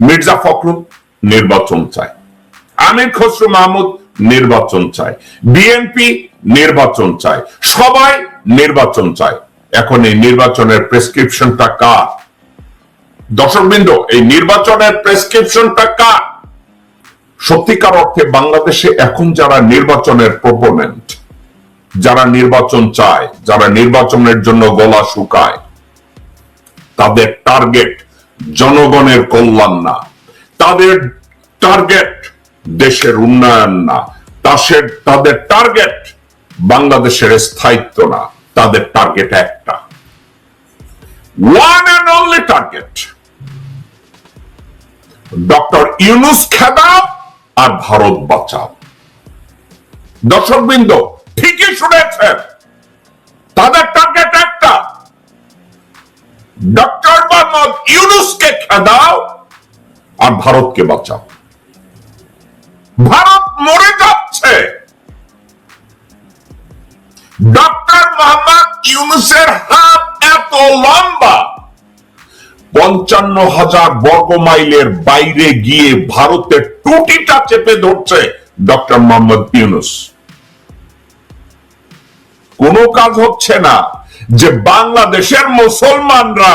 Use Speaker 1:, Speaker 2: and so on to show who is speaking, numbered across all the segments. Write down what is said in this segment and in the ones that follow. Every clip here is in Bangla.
Speaker 1: মির্জা ফখরুল নির্বাচন চায়। আমির খসরু মাহমুদ নির্বাচন চায়। বিএনপি নির্বাচন চায়। সবাই নির্বাচন চায়। এখন এই নির্বাচনের প্রেসক্রিপশনটা কার? দর্শকবৃন্দ, এই নির্বাচনের প্রেসক্রিপশনটা কার? সত্যিকার অর্থে বাংলাদেশে এখন যারা নির্বাচনের প্রপোনেন্ট, যারা নির্বাচন চায়, যারা নির্বাচনের জন্য গলা শুকায়, তাদের টার্গেট জনগণের কল্যাণ না। তাদের টার্গেট দেশের উন্নয়ন না। তাদের তাদের টার্গেট বাংলাদেশের স্থায়িত্ব না। তাদের টার্গেট একটা। One and only target doctor Yunus খেদাও আর ভারত বাঁচাও। দর্শকবৃন্দ, ঠিকই শুনেছেন, তাদের টার্গেট একটা। ডক্টর মোহাম্মদ ইউনুসকে খেদাও আর ভারতকে বাঁচাও। ভারত মরে যাচ্ছে। ডক্টর মোহাম্মদ ইউনুসের হাত এত লম্বা, পঞ্চান্ন হাজার বর্গ মাইলের বাইরে গিয়ে ভারতের টুটিটা চেপে ধরছে ডক্টর মোহাম্মদ ইউনুস। কোনো কাজ হচ্ছে না যে বাংলাদেশের মুসলমানরা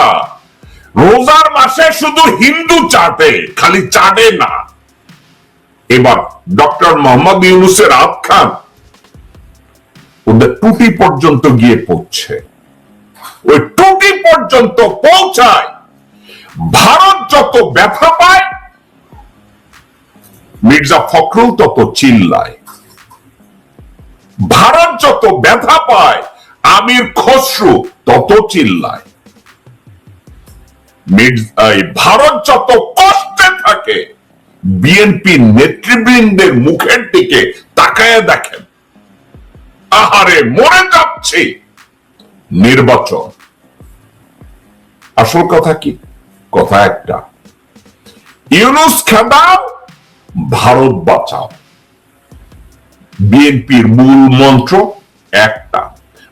Speaker 1: রোজার মাসে শুধু হিন্দু চাটে, খালি চাটে না। এবার ডক্টর মোহাম্মদ ইউনুসের হাত খান ওদের টুটি পর্যন্ত গিয়ে পৌঁছে ওই টুটি পর্যন্ত পৌঁছায়। ভারত যত ব্যথা পায়, মির্জা ফখরুল তত চিল্লায়। ভারত যত ব্যথা পায়, আমির খসরু তত চিল্লায়। ভারত যত কষ্টে থাকে বিএনপি নেতৃবৃন্দের মুখের দিকে তাকায় দেখেন। আহারে, মরে যাচ্ছে। নির্বাচন। আসল কথা কি? কথা একটা। ইউনুস খেদাও, ভারত বাঁচাও। বিএনপির মূল মন্ত্র একটা।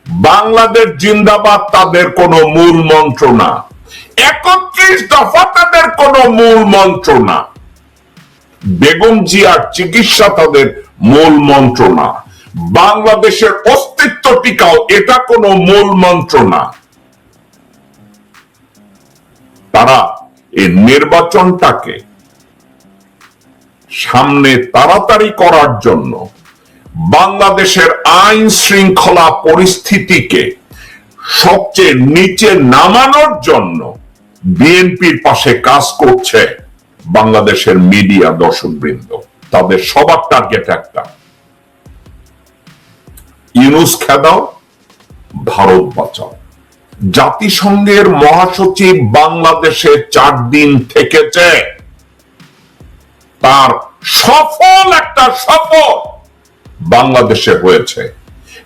Speaker 1: বাংলাদেশ জিন্দাবাদ তাদের কোনো মূল মন্ত্র না। একত্রিশ দফা তাদের কোনো মূল মন্ত্র না বেগম জিয়ার চিকিৎসা তাদের মূল মন্ত্র না বাংলাদেশের অস্তিত্ব টিকাও এটা কোনো মূল মন্ত্র না তারা এই নির্বাচনটাকে সামনে তাড়াতাড়ি করার জন্য বাংলাদেশের আইন শৃঙ্খলা পরিস্থিতিকে সবচেয়ে নিচে নামানোর জন্য বিএনপির পাশে কাজ করছে বাংলাদেশের মিডিয়া দর্শকবৃন্দ। তাদের সবার টার্গেট একটা। ইউনুস খেদাও, ভারত বাঁচাও। জাতিসংঘের মহাসচিব বাংলাদেশে চার দিন থেকেছে। তার সফল একটা সফল বাংলাদেশে হয়েছে।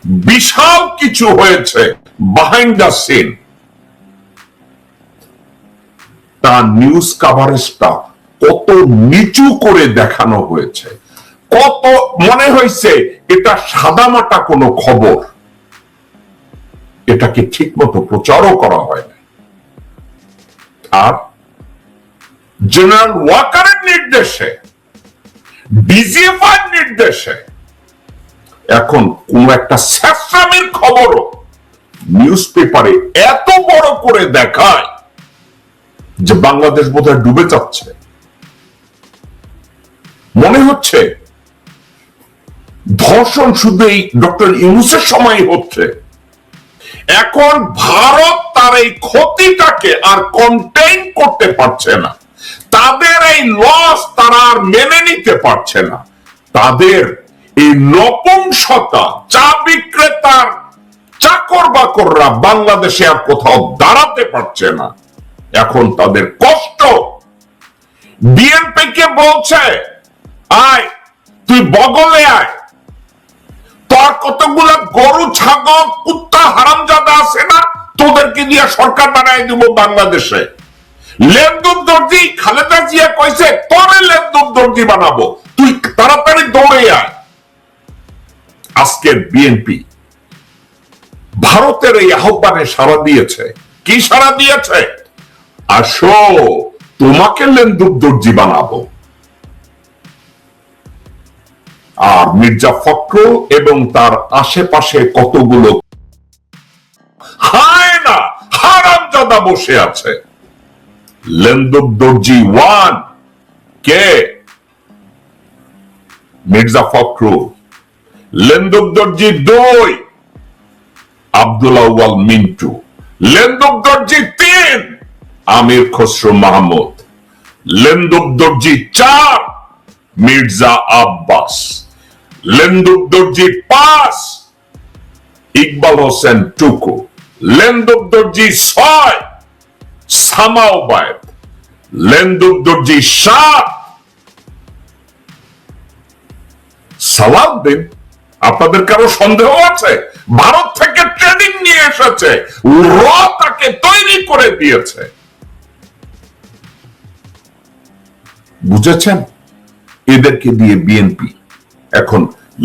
Speaker 1: বিশাল কিছু হয়েছে। বাহাইন্ড দ্য সিন তার নিউজ কাভারেজটা কত নিচু করে দেখানো হয়েছে। কত মনে হয়েছে এটা সাদামাটা কোনো খবর? এটাকে ঠিক মতো প্রচারও করা হয় না আর জেনারেল ওয়াকারের নির্দেশে ডিজিএফআই নির্দেশে এখন কোন একটা স্যাসামের খবরও নিউজ পেপারে এত বড় করে দেখায়। যে বাংলাদেশ বোধহয় ডুবে যাচ্ছে। মনে হচ্ছে ধর্ষণ শুধু এই ডক্টর ইউনুসের সময় হচ্ছে। এখন ভারত তার এই ক্ষতিটাকে আর কন্টেইন করতে পারছে না। তাদের এই লস তারা আর মেনে নিতে পারছে না। তাদের এই নপুংসতা, চা বিক্রেতার চাকর বাকররা বাংলাদেশে আর কোথাও দাঁড়াতে পারছে না। এখন তাদের কষ্ট। বিএনপি কে বলছে, আয়, তুই বগলে আয়। তোর কতগুলো গরু, ছাগল, কুত্তা, হারামজাদা আছে না? তোদেরকে দিয়ে সরকার বানাই দিব বাংলাদেশে। দর্জি খালেদা জিয়া কইছে, তোরে লেনদুর দর্জি বানাবো। তুই তাড়াতাড়ি দৌড়ে আয়। আজকের বিএনপি ভারতের এই আহ্বানে সাড়া দিয়েছে। কি সাড়া দিয়েছে? আসো, তোমাকে লেন্দুক দর্জি বানাবো। আর মির্জা ফখরু এবং তার আশেপাশে কতগুলো হায় না বসে আছে। লেন্দুক দর্জি ওয়ান, কে? মির্জা ফখরু লেন্দুক দর্জি দুই, আব্দুল আউয়াল মিন্টু। লেন্দুক দর্জি তিন আমির খসরু মাহমুদ, লেন্দুক দর্জি চার, মির্জা আব্বাস, লেন্দুক দর্জি পাঁচ, ইকবাল হোসেন টুকু, লেন্দুক দর্জি ছয় সামাওবায়দ লেন্দুক দর্জি সাত। সালাউদ্দিন, আপনাদের কারও সন্দেহ আছে? ভারত থেকে ট্রেনিং নিয়ে এসেছে। র তাকে তৈরি করে দিয়েছে। বুঝেছেন? এদেরকে দিয়ে বিএনপি এখন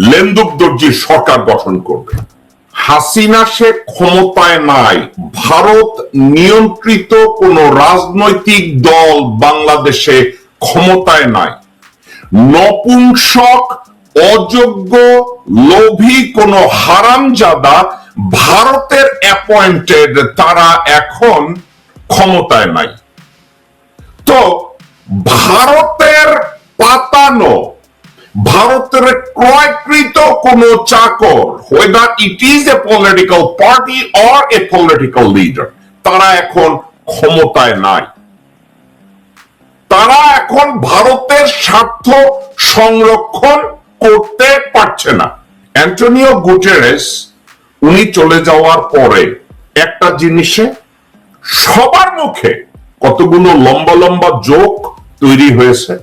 Speaker 1: লেন্দুক দর্জির সরকার গঠন করবে। হাসিনা সে ক্ষমতায় নাই। ভারত নিয়ন্ত্রিত কোন রাজনৈতিক দল বাংলাদেশে ক্ষমতায় নাই। নপুংসক, অযোগ্য, লোভী কোন হারামজাদা ভারতের অ্যাপয়েন্টেড তারা এখন ক্ষমতায় নাই। তো ভারতের পাতানো, ভারতের ক্রয়কৃত কোন চাকর whether it is a political party or a political leader তারা এখন ক্ষমতায় নাই। তারা এখন ভারতের স্বার্থ সংরক্ষণ করতে পারছে না। অ্যান্টনিও গুটেরেস উনি চলে যাওয়ার পরে একটা জিনিসে সবার মুখে কতগুলো লম্বা লম্বা জোক তৈরি হয়েছে।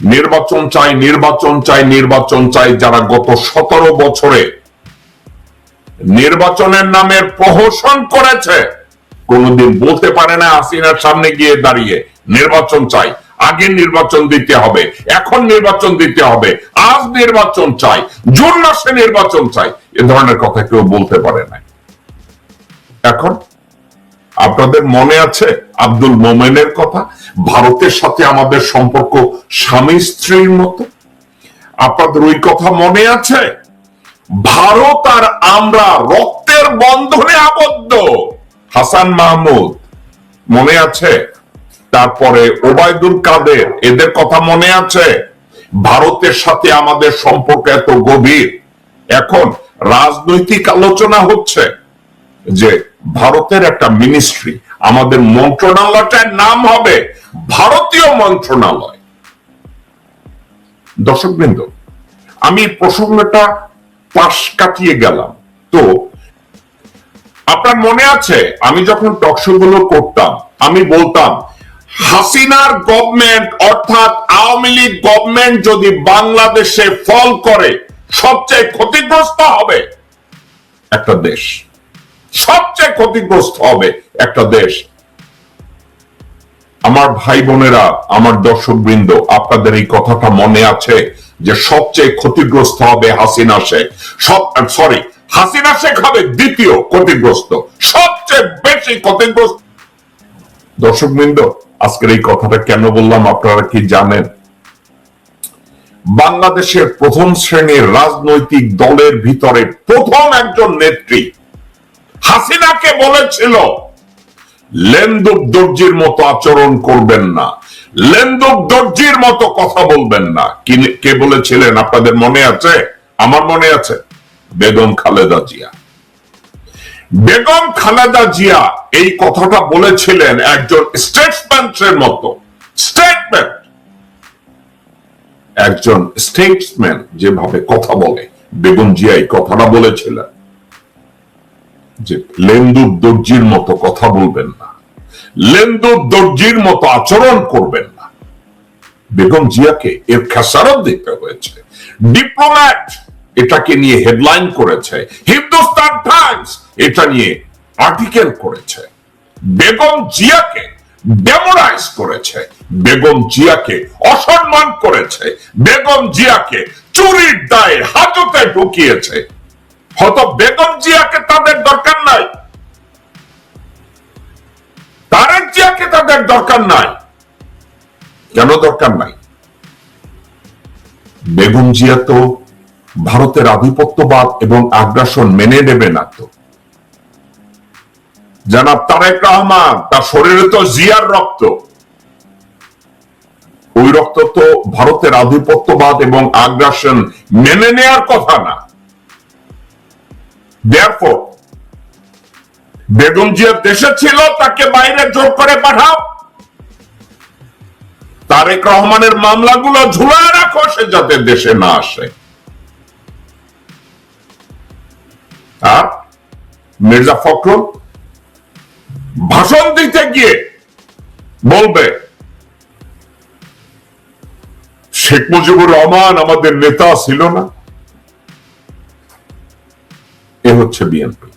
Speaker 1: নির্বাচন চাই নির্বাচন চাই নির্বাচন চাই যারা গত সতেরো বছরে নির্বাচনের নামের প্রহসন করেছে, কোনদিন বলতে পারে না হাসিনার সামনে গিয়ে দাঁড়িয়ে, নির্বাচন চাই, আগে নির্বাচন দিতে হবে, এখন নির্বাচন দিতে হবে, আজ নির্বাচন চাই, জুন মাসে নির্বাচন চাই, এ ধরনের কথা কেউ বলতে পারে না। এখন আপনাদের মনে আছে আব্দুল মোমেনের কথা? ভারতের সাথে আমাদের সম্পর্ক স্বামী স্ত্রীর মতো? আপনাদের ওই কথা মনে আছে? ভারত আর আমরা রক্তের বন্ধনে আবদ্ধ। হাসান মাহমুদ, মনে আছে? তারপরে ওবায়দুল কাদের, এদের কথা মনে আছে? ভারতের সাথে আমাদের সম্পর্ক এত গভীর। এখন রাজনৈতিক আলোচনা হচ্ছে যে ভারতের একটা মিনিস্ট্রি আমাদের মন্ত্রণালয়টার নাম হবে ভারতীয় মন্ত্রণালয়। দর্শকবৃন্দ, আমি প্রসঙ্গটা পাশ কাটিয়ে গেলাম। তো, আপনার মনে আছে, আমি যখন টকশো করতাম, আমি বলতাম, হাসিনার গভর্নমেন্ট অর্থাৎ আওয়ামী লীগ গভর্নমেন্ট যদি বাংলাদেশে ফল করে, সবচেয়ে ক্ষতিগ্রস্ত হবে একটা দেশ। সবচেয়ে ক্ষতিগ্রস্ত হবে একটা দেশ। আমার ভাই বোনেরা, আমার দর্শক বৃন্দ আপনাদের এই কথাটা মনে আছে যে সবচেয়ে ক্ষতিগ্রস্ত হবে হাসিনা শেখ। সব সরি হাসিনা শেখ হবে দ্বিতীয় ক্ষতিগ্রস্ত। সবচেয়ে বেশি ক্ষতিগ্রস্ত। দর্শক বৃন্দ আজকের এই কথাটা কেন বললাম আপনারা কি জানেন? বাংলাদেশের প্রথম শ্রেণির রাজনৈতিক দলের ভিতরে প্রথম একজন নেত্রী হাসিনাকে বলেছিল, লেন্দুক দর্জির মতো আচরণ করবেন না। লেন্দুক দর্জির মতো কথা বলবেন না। কে বলেছিলেন? আপনাদের মনে আছে? আমার মনে আছে। বেগম খালেদা জিয়া। বেগম খালেদা জিয়া এই কথাটা বলেছিলেন একজন স্টেটসম্যানের মতো। স্টেটমেন্ট একজন স্টেটসম্যান যেভাবে কথা বলে। বেগম জিয়া এই কথাটা বলেছিলেন। যে লেন্দুর দর্জির মতো কথা বলবেন না। লেন্দুর দর্জির মতো আচরণ করবেন না। বেগম জিয়াকে এর খেসারত দিতে হয়েছে। ডিপ্লোম্যাট এটাকে নিয়ে হেডলাইন করেছে। হিন্দুস্তান টাইমস এটা নিয়ে আর্টিকেল করেছে। বেগম জিয়াকে ডেমোরাইজ করেছে। বেগম জিয়াকে অসম্মান করেছে। বেগম জিয়াকে চুরির দায়ে হাজতে ঢুকিয়েছে। হয়তো বেগম জিয়াকে তাদের দরকার নাই। তারেক জিয়াকে তাদের দরকার নাই। কেন দরকার নাই? বেগম জিয়া তো ভারতের আধিপত্যবাদ এবং আগ্রাসন মেনে নেবে না তো। জানাব তারেক রহমান, তার শরীরে তো জিয়ার রক্ত। ওই রক্ত তো ভারতের আধিপত্যবাদ এবং আগ্রাসন মেনে নেয়ার কথা না। Therefore, বেগম জিয়া দেশে ছিল তাকে বাইরে জোর করে পাঠাও। তারেক রহমানের মামলাগুলো ঝুলায় রাখো সে যাতে দেশে না আসে। আর মির্জা ফখরুল ভাষণ দিতে গিয়ে বলবে শেখ মুজিবুর রহমান আমাদের নেতা ছিল না। হচ্ছে বিএনপি।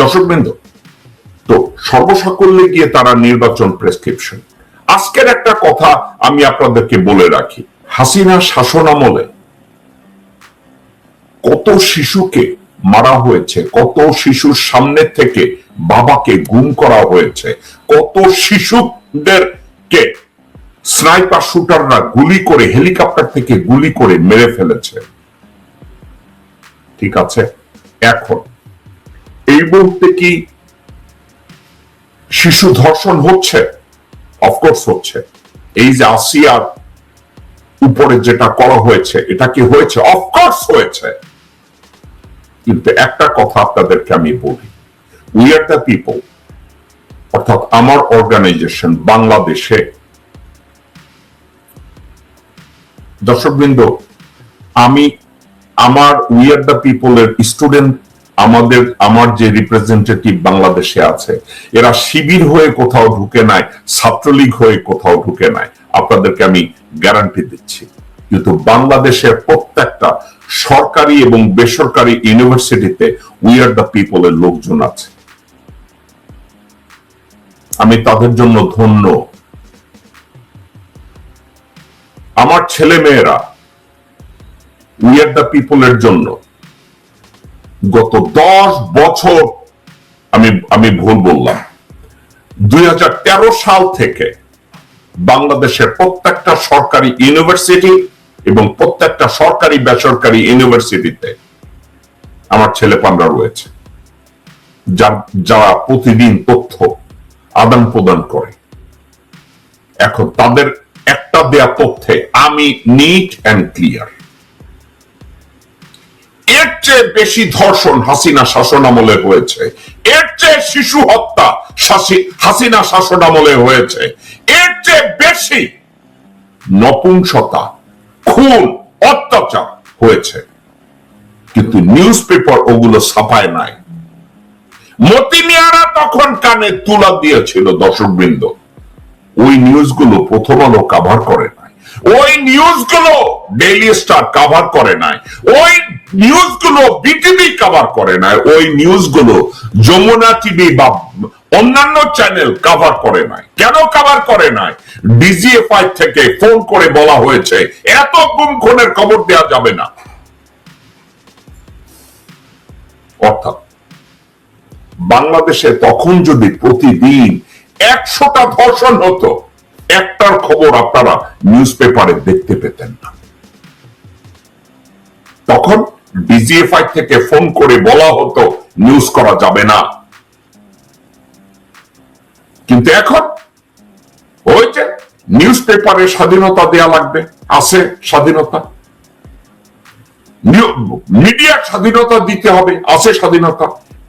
Speaker 1: দর্শকবৃন্দ তো সর্বসাকল্যে গিয়ে তারা নির্বাচন প্রেসক্রিপশন আজকের একটা কথা আমি আপনাদেরকে বলে রাখি। হাসিনা শাসন আমলে কত শিশুকে মারা হয়েছে, কত শিশুর সামনে থেকে বাবাকে গুম করা হয়েছে, কত শিশুদেরকে স্নাইপার শুটাররা গুলি করে, হেলিকপ্টার থেকে গুলি করে মেরে ফেলেছে। ঠিক আছে? এখন। এই মুহূর্তে কি শিশু ধর্ষণ হচ্ছে? অফকোর্স হচ্ছে। এই যে আসিয়ার উপরে যেটা করা হয়েছে, এটা কি হয়েছে? অফকোর্স হয়েছে। কিন্তু একটা কথা আপনাদেরকে আমি বলি। উই আর দ্য পিপল অর্থাৎ আমার অর্গানাইজেশন বাংলাদেশে। দর্শকবৃন্দ, আমি আমার উই আর দ্য পিপলের স্টুডেন্ট আমাদের, আমার যে রিপ্রেজেন্টেটিভ বাংলাদেশে আছে, এরা শিবির হয়ে কোথাও ঢুকে নাই, ছাত্রলীগ হয়ে কোথাও ঢুকে নাই। আপনাদেরকে আমি গ্যারান্টি দিচ্ছি, কিন্তু বাংলাদেশের প্রত্যেকটা সরকারি এবং বেসরকারি ইউনিভার্সিটিতে উই আর দ্য পিপলের লোকজন আছে। আমি তাদের জন্য ধন্য। আমার ছেলে মেয়েরা উই আর দ্য পিপলের জন্য। গত দশ বছর আমি আমি ভুল বললাম। দুই হাজার তেরো সাল থেকে বাংলাদেশের প্রত্যেকটা সরকারি ইউনিভার্সিটি এবং প্রত্যেকটা সরকারি বেসরকারি ইউনিভার্সিটিতে আমার ছেলেপানরা রয়েছে। যা- যারা প্রতিদিন তথ্য আদান প্রদান করে। এখন তাদের একটা দেয়া তথ্যে আমি নিট অ্যান্ড ক্লিয়ার চেয়ে বেশি ধর্ষণ হাসিনা শাসন আমলে হয়েছে। এর চেয়ে শিশু হত্যা হাসিনা শাসন আমলে হয়েছে। এর চেয়ে বেশি নপুংসতা, খুন, অত্যাচার হয়েছে। কিন্তু নিউজ পেপার ওগুলো ছাপায় নাই। মতি মিয়ারা তখন কানে তুলা দিয়েছিল দর্শকবৃন্দ। ওই নিউজগুলো প্রথম আলো কাভার করে নাই। ওই নিউজগুলো ডেইলি স্টার কাভার করে নাই। ওই নিউজগুলো বিটিভি কাভার করে নাই ওই নিউজগুলো যমুনা টিভি বা অন্যান্য চ্যানেল কাভার করে নাই কেন কাভার করে নাই ডিজিএফআই থেকে ফোন করে বলা হয়েছে, এত গুম খুনের খবর দেওয়া যাবে না। অর্থাৎ, বাংলাদেশে তখন যদি প্রতিদিন একশোটা ধর্ষণ হতো, একটার খবর আপনারা নিউজ পেপারে দেখতে পেতেন না। তখন ডিজিএফআই থেকে ফোন করে বলা হতো নিউজ করা যাবে না। কিন্তু এখন যে নিউজ পেপারে স্বাধীনতা দেয়া লাগবে, আছে স্বাধীনতা। মিডিয়ার স্বাধীনতা দিতে হবে, আছে স্বাধীনতা।